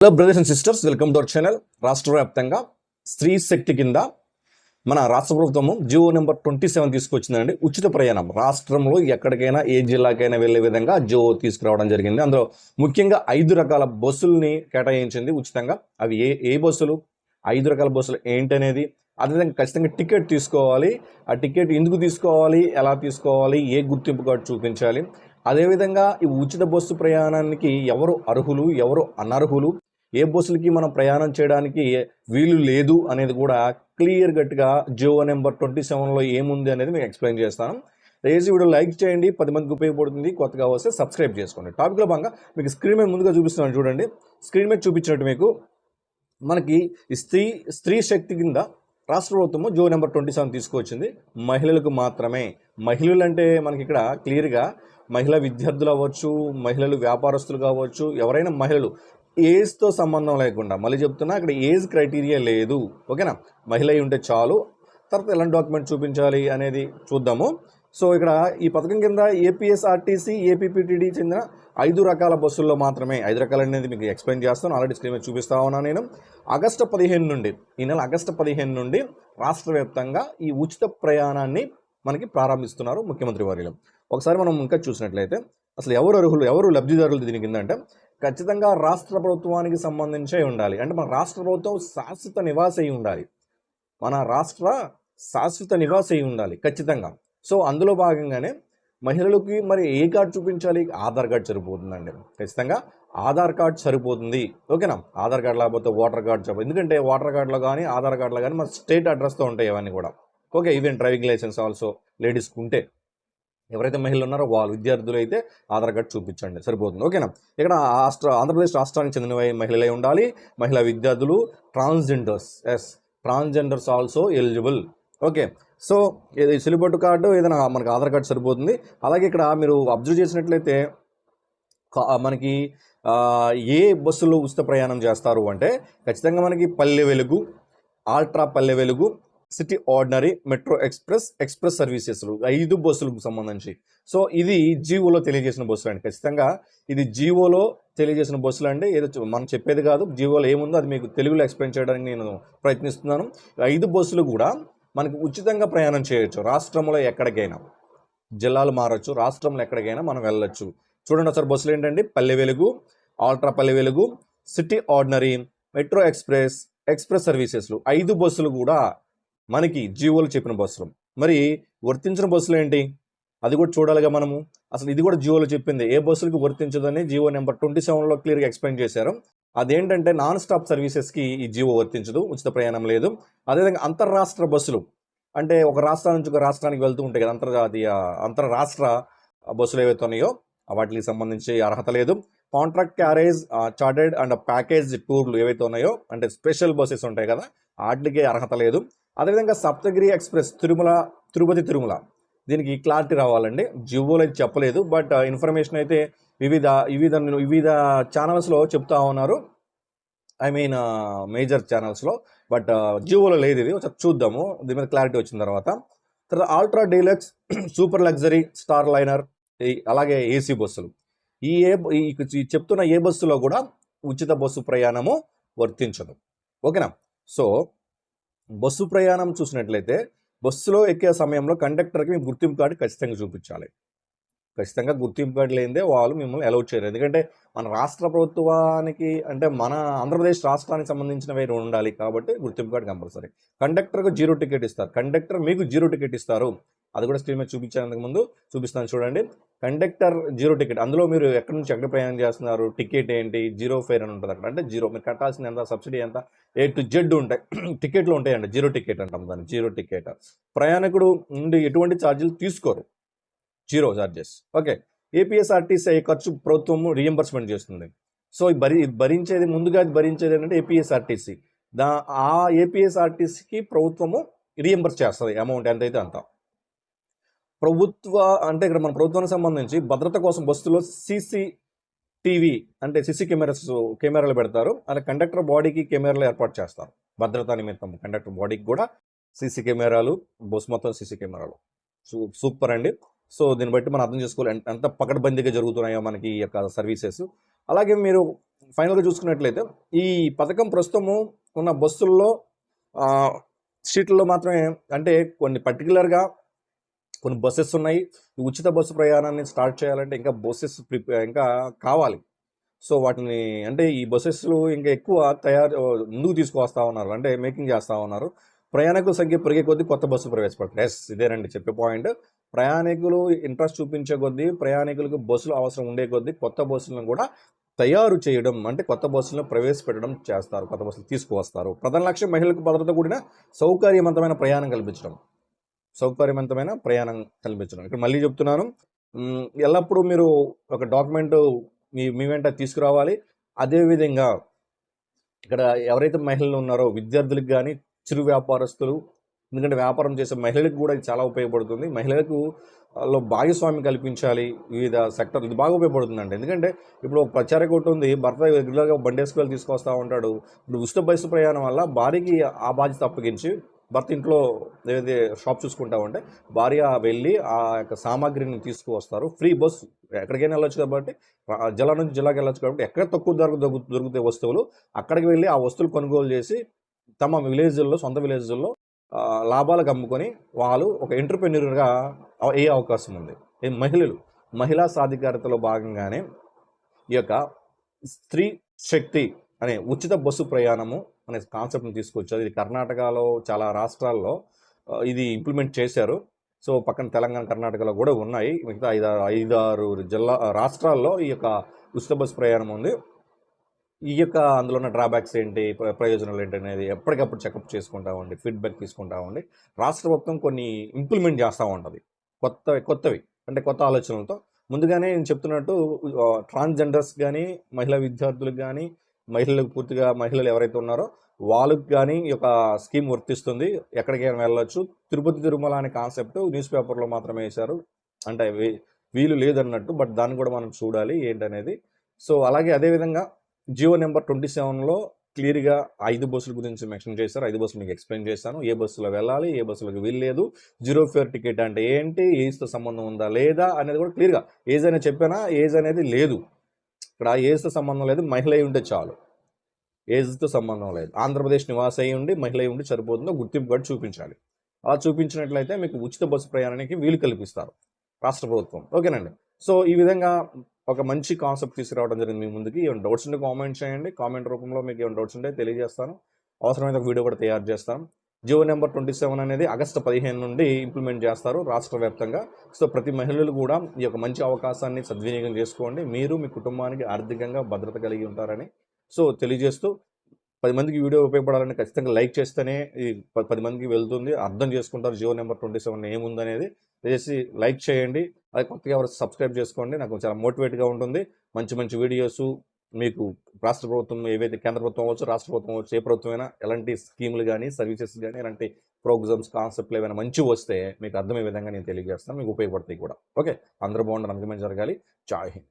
Hello brothers and sisters welcome to our channel రాష్ట్ర వ్యాప్తంగా స్త్రీ శక్తి కింద మన రాష్ట్ర ప్రభుత్వము జియో నెంబర్ ట్వంటీ సెవెన్ తీసుకొచ్చిందండి. ఉచిత ప్రయాణం. రాష్ట్రంలో ఎక్కడికైనా ఏ జిల్లాకైనా వెళ్ళే విధంగా జియో తీసుకురావడం జరిగింది. అందులో ముఖ్యంగా ఐదు రకాల బస్సుల్ని కేటాయించింది ఉచితంగా. అవి ఏ ఏ బస్సులు? ఐదు రకాల బస్సులు ఏంటనేది? అదేవిధంగా ఖచ్చితంగా టికెట్ తీసుకోవాలి. ఆ టికెట్ ఎందుకు తీసుకోవాలి? ఎలా తీసుకోవాలి? ఏ గుర్తింపు కార్డు చూపించాలి? అదేవిధంగా ఈ ఉచిత బస్సు ప్రయాణానికి ఎవరు అర్హులు? ఎవరు అనర్హులు? ఏ బస్సులకి మనం ప్రయాణం చేయడానికి వీలు లేదు అనేది కూడా క్లియర్ కట్గా జియో నెంబర్ ట్వంటీ సెవెన్లో ఏముంది అనేది మీకు ఎక్స్ప్లెయిన్ చేస్తాను. దయచేసి వీడియో లైక్ చేయండి పది మందికి ఉపయోగపడుతుంది కొత్తగా వస్తే సబ్స్క్రైబ్ చేసుకోండి. టాపిక్లో భాగంగా మీకు స్క్రీన్ మీద ముందుగా చూపిస్తున్నాను చూడండి. స్క్రీన్ మీద చూపించినట్టు మీకు మనకి ఈ స్త్రీ స్త్రీ శక్తి కింద రాష్ట్ర ప్రభుత్వము జో నెంబర్ ట్వంటీ సెవెన్ తీసుకొచ్చింది. మహిళలకు మాత్రమే. మహిళలు అంటే మనకి ఇక్కడ క్లియర్గా మహిళా విద్యార్థులు అవ్వచ్చు మహిళలు వ్యాపారస్తులు కావచ్చు ఎవరైనా మహిళలు ఏజ్తో సంబంధం లేకుండా మళ్ళీ చెప్తున్నా అక్కడ ఏజ్ క్రైటీరియా లేదు ఓకేనా? మహిళ అయి ఉంటే చాలు. తర్వాత ఎలాంటి డాక్యుమెంట్ చూపించాలి అనేది చూద్దాము. సో ఇక్కడ ఈ పథకం కింద ఏపీఎస్ఆర్టీసీ ఏపీపీటీడీ చెందిన ఐదు రకాల బస్సుల్లో మాత్రమే ఐదు రకాలు అనేది మీకు ఎక్స్ప్లెయిన్ చేస్తాను ఆల్రెడీ స్క్రీన్ మీద చూపిస్తా ఉన్నాను నేను. ఆగస్టు పదిహేను నుండి ఈ నెల ఆగస్టు పదిహేను నుండి రాష్ట్ర వ్యాప్తంగా ఈ ఉచిత ప్రయాణాన్ని మనకి ప్రారంభిస్తున్నారు ముఖ్యమంత్రి వారిలో. ఒకసారి మనం ఇంకా చూసినట్లయితే అసలు ఎవరు అర్హులు ఎవరు లబ్ధిదారులు దీని కింద అంటే ఖచ్చితంగా రాష్ట్ర ప్రభుత్వానికి సంబంధించే ఉండాలి. అంటే మన రాష్ట్ర ప్రభుత్వం శాశ్వత నివాస అయి ఉండాలి. మన రాష్ట్ర శాశ్వత నివాస అయి ఉండాలి ఖచ్చితంగా. సో అందులో భాగంగానే మహిళలకి మరి ఏ కార్డు చూపించాలి? ఆధార్ కార్డు సరిపోతుందండి. ఖచ్చితంగా ఆధార్ కార్డ్ సరిపోతుంది. ఓకేనా? ఆధార్ కార్డు లేకపోతే ఓటర్ కార్డు చెప్ప ఎందుకంటే ఓటర్ కార్డులో కానీ ఆధార్ కార్డులో కానీ మన స్టేట్ అడ్రస్తో ఉంటాయి ఇవన్నీ కూడా. Okay even driving licence also లేడీస్కి ఉంటే. ఎవరైతే మహిళలు ఉన్నారో వాళ్ళు విద్యార్థులు అయితే ఆధార్ కార్డు చూపించండి. సరిపోతుంది. ఓకేనా? ఇక్కడ రాష్ట్ర ఆంధ్రప్రదేశ్ రాష్ట్రానికి చెందిన మహిళలై ఉండాలి. మహిళా విద్యార్థులు transgenders yes transgenders also eligible. Okay. So ఇది సిలిబొట్టు కార్డు ఏదైనా మనకి ఆధార్ కార్డు సరిపోతుంది. అలాగే ఇక్కడ మీరు అబ్జర్వ్ చేసినట్లయితే మనకి ఏ బస్సులో ఉచిత ప్రయాణం చేస్తారు అంటే ఖచ్చితంగా మనకి పల్లె Velugu ultra Palle Velugu city ordinary metro express express సర్వీసెస్లు ఐదు బస్సులకు సంబంధించి. సో ఇది జీవోలో తెలియజేసిన బస్సులు అండి. ఖచ్చితంగా ఇది జీవోలో తెలియజేసిన బస్సులు అండి. ఏదో మనం చెప్పేది కాదు. జీవోలో ఏముందో అది మీకు తెలుగులో ఎక్స్ప్లెయిన్ చేయడానికి నేను ప్రయత్నిస్తున్నాను. ఐదు బస్సులు కూడా మనకు ఉచితంగా ప్రయాణం చేయొచ్చు. రాష్ట్రంలో ఎక్కడికైనా. జిల్లాలు మారచ్చు. రాష్ట్రంలో ఎక్కడికైనా మనం వెళ్ళొచ్చు. చూడండి ఒకసారి బస్సులు ఏంటండి? పల్లె Velugu ultra Palle Velugu city ordinary metro express express సర్వీసెస్లు. ఐదు బస్సులు కూడా మనకి జీవోలు చెప్పిన బస్సులు. మరి వర్తించిన బస్సులు ఏంటి? అది కూడా చూడాలిగా మనము. అసలు ఇది కూడా జియోలో చెప్పింది. ఏ బస్సులకు వర్తించదని జియో నెంబర్ ట్వంటీ సెవెన్లో క్లియర్గా ఎక్స్ప్లెయిన్ చేశారు. అదేంటంటే నాన్ స్టాప్ సర్వీసెస్కి ఈ జియో వర్తించదు. ఉచిత ప్రయాణం లేదు. అదేవిధంగా అంతర్రాష్ట్ర బస్సులు. అంటే ఒక రాష్ట్రం నుంచి ఒక రాష్ట్రానికి వెళ్తూ ఉంటాయి కదా అంతర్జాతీయ అంతర్రాష్ట్ర బస్సులు ఏవైతే ఉన్నాయో వాటికి సంబంధించి అర్హత లేదు. Contract carriage charted and package టూర్లు ఏవైతే ఉన్నాయో అంటే స్పెషల్ బస్సెస్ ఉంటాయి కదా వాటికి అర్హత లేదు. అదేవిధంగా సప్తగిరి ఎక్స్ప్రెస్ తిరుమల తిరుపతి తిరుమల. దీనికి క్లారిటీ రావాలండి. జియోలో అయితే చెప్పలేదు బట్ ఇన్ఫర్మేషన్ uh, అయితే వివిధ వివిధ వివిధ ఛానల్స్లో చెప్తా ఉన్నారు. ఐ మీన్ మేజర్ ఛానల్స్లో బట్ జివోలో లేదు ఇది. ఒకసారి చూద్దాము. దీని మీద క్లారిటీ వచ్చిన తర్వాత. తర్వాత ultra deluxe super luxury star liner ఈ- అలాగే ఏసీ బస్సులు. ఈ ఏ చెప్తున్న ఏ బస్సులో కూడా ఉచిత బస్సు ప్రయాణము వర్తించదు. ఓకేనా? సో బస్సు ప్రయాణం చూసినట్లయితే బస్సులో ఎక్కే సమయంలో కండక్టర్కి మీ గుర్తింపు కార్డు ఖచ్చితంగా చూపించాలి. ఖచ్చితంగా గుర్తింపు కార్డు లేనిదే వాళ్ళు మిమ్మల్ని అలౌట్ చేయరు. ఎందుకంటే మన రాష్ట్ర ప్రభుత్వానికి అంటే మన ఆంధ్రప్రదేశ్ రాష్ట్రానికి సంబంధించినవి ఉండాలి కాబట్టి గుర్తింపు కార్డు కంపల్సరీ. కండక్టర్కు జీరో టికెట్ ఇస్తారు. కండక్టర్ మీకు జీరో టికెట్ ఇస్తారు. అది కూడా స్క్రీన్ మీద చూపించేందుకు ముందు. చూపిస్తాను చూడండి. కండక్టర్ జీరో టికెట్ అందులో మీరు ఎక్కడి నుంచి ఎక్కడ ప్రయాణం చేస్తున్నారు? టికెట్ ఏంటి? జీరో ఫేర్ అని ఉంటుంది అక్కడ. అంటే జీరో మీరు కట్టాల్సిన ఎంత సబ్సిడీ ఎంత? ఏ టు జెడ్ ఉంటాయి. టికెట్లు ఉంటాయండి జీరో టికెట్ అంటాం దాన్ని. జీరో టికెట్ ప్రయాణికుడు నుండి ఎటువంటి ఛార్జీలు తీసుకోరు. జీరో ఛార్జెస్ ఓకే ఏపీఎస్ఆర్టీసీ అయ్యే ఖర్చు ప్రభుత్వము రీఎంబర్స్మెంట్ చేస్తుంది. సో భరి భరించేది ముందుగా భరించేది ఏంటంటే ఏపీఎస్ఆర్టీసీ దా ఆ ఏపీఎస్ఆర్టీసీకి ప్రభుత్వము రీఎంబర్స్ చేస్తుంది. అమౌంట్ ఎంతైతే అంత. ప్రభుత్వ అంటే ఇక్కడ మన ప్రభుత్వానికి సంబంధించి భద్రత కోసం బస్సులో సీసీ టీవీ అంటే సీసీ కెమెరాస్ కెమెరాలు పెడతారు. అలా కండక్టర్ బాడీకి కెమెరాలు ఏర్పాటు చేస్తారు. భద్రతా నిమిత్తం కండక్టర్ బాడీకి కూడా సీసీ కెమెరాలు బస్సు మొత్తం సీసీ కెమెరాలు. సూ సూపర్ అండి. సో దీన్ని బట్టి మనం అర్థం చేసుకోవాలి. ఎంత- పకడ్బందీగా జరుగుతున్నాయో మనకి ఈ యొక్క సర్వీసెస్. అలాగే మీరు ఫైనల్గా చూసుకున్నట్లయితే ఈ పథకం ప్రస్తుతము ఉన్న బస్సుల్లో సీట్లలో మాత్రమే అంటే కొన్ని పర్టికులర్గా కొన్ని బస్సెస్ ఉన్నాయి. ఉచిత బస్సు ప్రయాణాన్ని స్టార్ట్ చేయాలంటే ఇంకా బస్సెస్ ప్రిపేర్ ఇంకా కావాలి. సో వాటిని అంటే ఈ బస్సెస్లు ఇంకా ఎక్కువ తయారు ముందుకు తీసుకువస్తా ఉన్నారు. అంటే మేకింగ్ చేస్తూ ఉన్నారు. ప్రయాణికుల సంఖ్య పెరిగే కొద్దీ కొత్త బస్సు ప్రవేశపెడతారు ఎస్ ఇదేనండి చెప్పే పాయింట్. ప్రయాణికులు ఇంట్రెస్ట్ చూపించే కొద్దీ ప్రయాణికులకు బస్సులు అవసరం ఉండే కొద్దీ కొత్త బస్సులను కూడా తయారు చేయడం అంటే కొత్త బస్సులను ప్రవేశపెట్టడం చేస్తారు. కొత్త బస్సులు తీసుకువస్తారు. ప్రధాన లక్ష్యం మహిళలకు భద్రత కూడిన సౌకర్యవంతమైన ప్రయాణం కల్పించడం. సౌకర్యవంతమైన ప్రయాణం కల్పించడం. ఇక్కడ మళ్ళీ చెప్తున్నాను ఎల్లప్పుడూ మీరు ఒక డాక్యుమెంట్ మీ మీ వెంట తీసుకురావాలి. అదేవిధంగా ఇక్కడ ఎవరైతే మహిళలు ఉన్నారో విద్యార్థులకు కానీ చిరు వ్యాపారస్తులు ఎందుకంటే వ్యాపారం చేసే మహిళలకు కూడా ఇది చాలా ఉపయోగపడుతుంది. మహిళలకు లో భాగస్వామ్యం కల్పించాలి వివిధ సెక్టర్ ఇది బాగా ఉపయోగపడుతుందండి. ఎందుకంటే ఇప్పుడు ఒక ప్రచార కొట్టు ఉంది భర్త రెగ్యులర్గా బండి వేసుకొని తీసుకొస్తా ఉంటాడు. ఇప్పుడు ఉచిత బస్సు ప్రయాణం వల్ల భార్యకి ఆ బాధ్యత అప్పగించి భర్త ఇంట్లో ఏదైతే షాప్ చూసుకుంటా ఉంటే భార్య వెళ్ళి ఆ యొక్క సామాగ్రిని తీసుకువస్తారు. ఫ్రీ బస్సు ఎక్కడికైనా వెళ్ళొచ్చు కాబట్టి జిల్లా నుంచి జిల్లాకి వెళ్ళొచ్చు కాబట్టి ఎక్కడ తక్కువ ధరకు దొరుకు దొరుకుతాయి వస్తువులు అక్కడికి వెళ్ళి ఆ వస్తువులు కొనుగోలు చేసి తమ విలేజ్ల్లో సొంత విలేజ్ల్లో లాభాలకు అమ్ముకొని వాళ్ళు ఒక ఎంటర్ప్రెన్యూర్గా అయ్యే అవకాశం ఉంది. ఈ మహిళలు మహిళా సాధికారతలో భాగంగానే ఈ యొక్క స్త్రీ శక్తి అనే ఉచిత బస్సు ప్రయాణము అనే కాన్సెప్ట్ని తీసుకొచ్చారు. ఇది కర్ణాటకలో చాలా రాష్ట్రాల్లో ఇది ఇంప్లిమెంట్ చేశారు. సో పక్కన తెలంగాణ కర్ణాటకలో కూడా ఉన్నాయి. మిగతా ఐదారు ఐదారు జిల్లా రాష్ట్రాల్లో ఈ యొక్క ఉచిత బస్సు ప్రయాణం ఉంది. ఈ యొక్క అందులో ఉన్న డ్రాబ్యాక్స్ ఏంటి? ప్ర- ప్రయోజనాలు ఏంటి అనేది ఎప్పటికప్పుడు చెకప్ చేసుకుంటా ఉండి ఫీడ్బ్యాక్ తీసుకుంటా ఉండి రాష్ట్ర ప్రభుత్వం కొన్ని ఇంప్లిమెంట్ చేస్తూ ఉంటుంది. కొత్త కొత్తవి అంటే కొత్త ఆలోచనలతో. ముందుగానే నేను చెప్తున్నట్టు ట్రాన్స్జెండర్స్ కానీ మహిళా విద్యార్థులకు కానీ మహిళలకు పూర్తిగా మహిళలు ఎవరైతే ఉన్నారో వాళ్ళకి కానీ ఈ యొక్క స్కీమ్ వర్తిస్తుంది. ఎక్కడికైనా వెళ్ళొచ్చు. తిరుపతి తిరుమల అనే కాన్సెప్ట్ న్యూస్ పేపర్లో మాత్రమే వేశారు. అంటే వీ- వీలు లేదన్నట్టు బట్ దాన్ని కూడా మనం చూడాలి ఏంటనేది. సో అలాగే అదేవిధంగా జియో నెంబర్ ట్వంటీ సెవెన్లో క్లియర్గా ఐదు బస్సుల గురించి మెన్షన్ చేశారు. ఐదు బస్సులు మీకు ఎక్స్ప్లెయిన్ చేశాను. ఏ బస్సులో వెళ్ళాలి ఏ బస్సులకు వీల్లేదు జీరో ఫేర్ టికెట్ అంటే ఏంటి ఏజ్తో సంబంధం ఉందా లేదా అనేది కూడా క్లియర్గా ఏజ్ అనేది చెప్పానా? ఏజ్ అనేది లేదు. ఇక్కడ ఏజ్తో సంబంధం లేదు మహిళ అయి ఉంటే చాలు. ఏజ్తో సంబంధం లేదు. ఆంధ్రప్రదేశ్ నివాస అయి ఉండి మహిళ అయి ఉండి సరిపోతుందో గుర్తింపు కార్డు చూపించాలి. అలా చూపించినట్లయితే మీకు ఉచిత బస్సు ప్రయాణానికి వీలు కల్పిస్తారు రాష్ట్ర ప్రభుత్వం. ఓకేనండి. సో ఈ విధంగా ఒక మంచి కాన్సెప్ట్ తీసుకురావడం జరిగింది మీ ముందుకి. ఏమైనా డౌట్స్ ఉంటే కామెంట్ చేయండి. కామెంట్ రూపంలో మీకు ఏమైనా డౌట్స్ ఉంటే తెలియజేస్తాను. అవసరమైన ఒక వీడియో కూడా తయారు చేస్తాను. జియో నెంబర్ ట్వంటీ సెవెన్ అనేది ఆగస్టు పదిహేను నుండి ఇంప్లిమెంట్ చేస్తారు రాష్ట్ర వ్యాప్తంగా. సో ప్రతి మహిళలు కూడా ఈ యొక్క మంచి అవకాశాన్ని సద్వినియోగం చేసుకోండి. మీరు మీ కుటుంబానికి ఆర్థికంగా భద్రత కలిగి ఉంటారని సో తెలియజేస్తూ పది మందికి వీడియో ఉపయోగపడాలని ఖచ్చితంగా లైక్ చేస్తేనే ఈ పది మందికి వెళ్తుంది. అర్థం చేసుకుంటారు జియో నెంబర్ ట్వంటీ సెవెన్ ఏముందనేది. దయచేసి లైక్ చేయండి. అది కొత్తగా ఎవరు సబ్స్క్రైబ్ చేసుకోండి. నాకు చాలా మోటివేట్గా ఉంటుంది. మంచి మంచి వీడియోస్ మీకు రాష్ట్ర ప్రభుత్వం ఏవైతే కేంద్ర ప్రభుత్వం అవ్వచ్చు రాష్ట్ర ప్రభుత్వం అవ్వచ్చు ఏ ప్రభుత్వమైనా ఎలాంటి స్కీములు కానీ సర్వీసెస్ కానీ ఎలాంటి ప్రోగ్రామ్స్ కాన్సెప్ట్లు ఏమైనా మంచి వస్తే మీకు అర్థమయ్యే విధంగా నేను తెలియజేస్తాను మీకు ఉపయోగపడతాయి కూడా. ఓకే? అందరూ బాగుండాలి. అందరమే జరగాలి. జాయ్ హింద్.